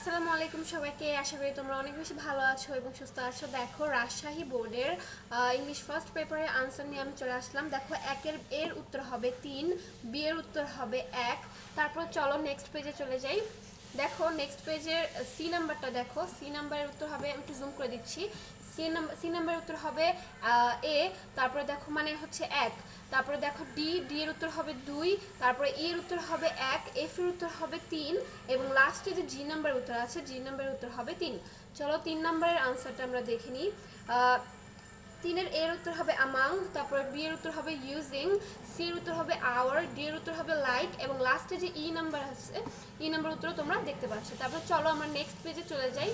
আসসালামু আলাইকুম সবাইকে। আশা করি তোমরা অনেক বেশি ভালো আছো এবং সুস্থ আছো। দেখো, রাজশাহী বোর্ডের ইংলিশ ফার্স্ট পেপারের আনসার নিয়ে আমি চলে আসলাম। দেখো, একের, এর উত্তর হবে তিন বি এর উত্তর হবে এক। তারপর চলো নেক্সট পেজে চলে যাই। দেখো নেক্সট পেজের সি নাম্বারটা দেখো। সি নাম্বারের উত্তর হবে, আমি একটু জুম করে দিচ্ছি। সি নাম্বার সি নাম্বারের উত্তর হবে এ তারপরে দেখো মানে হচ্ছে এক। তারপরে দেখো ডি ডি এর উত্তর হবে দুই, তারপরে ই এর উত্তর হবে এক এফ এর উত্তর হবে তিন, এবং লাস্টে যে জি নাম্বারের উত্তর আছে জি নাম্বারের উত্তর হবে তিন। চলো, তিন নাম্বারের আনসারটা আমরা দেখে নিই। তিনের এর উত্তর হবে আমাং তারপরে বি এর উত্তর হবে ইউজিং সি এর উত্তর হবে আওয়ার ডি এর উত্তর হবে লাইক এবং লাস্টে যে ই নাম্বার আছে ই নাম্বার উত্তর তোমরা দেখতে পাচ্ছ। তারপর চলো আমরা নেক্সট পেজে চলে যাই।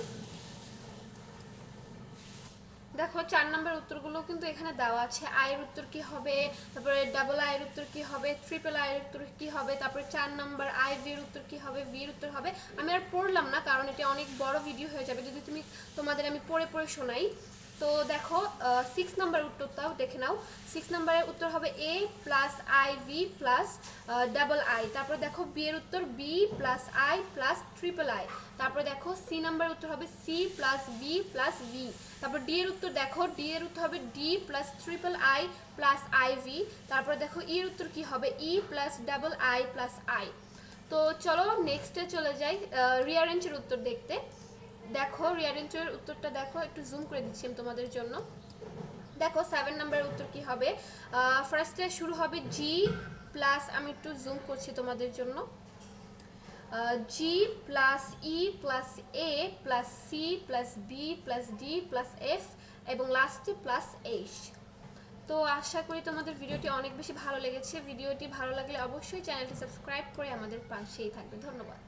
দেখো, চার নম্বর উত্তরগুলো কিন্তু এখানে দেওয়া আছে। আয়ের উত্তর কি হবে? তারপরে ডাবল আয়ের উত্তর কি হবে? ট্রিপল আয়ের উত্তর কি হবে? তারপরে চার নম্বর আই ভি এর উত্তর কি হবে? এর উত্তর হবে। আমি আর পড়লাম না, কারণ এটা অনেক বড় ভিডিও হয়ে যাবে। যদি তুমি তোমাদের আমি পড়ে পড়ে শোনাই। তো দেখো সিক্স নাম্বার উত্তরটাও দেখে নাও। সিক্স নাম্বারের উত্তর হবে A plus I V plus double I তারপরে দেখো বি এর উত্তর B plus I plus triple I তারপরে দেখো সি নাম্বার উত্তর হবে C plus B plus V তারপর ডি এর উত্তর দেখো ডি এর উত্তর হবে D plus triple I plus I V তারপর দেখো ই এর উত্তর কি হবে? E plus double I plus I তো চলো নেক্সটে চলে যাই রিয়ারেঞ্জের উত্তর দেখতে। দেখো রিয়ার রিয়ারেঞ্জের উত্তরটা দেখো, একটু জুম করে দিচ্ছি আমি তোমাদের জন্য। দেখো সেভেন নাম্বারের উত্তর কি হবে? ফার্স্টে শুরু হবে জি প্লাস আমি একটু জুম করছি তোমাদের জন্য। G plus E plus A plus C plus B plus D plus F এবং লাস্টে প্লাস এইচ তো আশা করি তোমাদের ভিডিওটি অনেক বেশি ভালো লেগেছে। ভিডিওটি ভালো লাগলে অবশ্যই চ্যানেলটি সাবস্ক্রাইব করে আমাদের পাশেই থাকবে। ধন্যবাদ।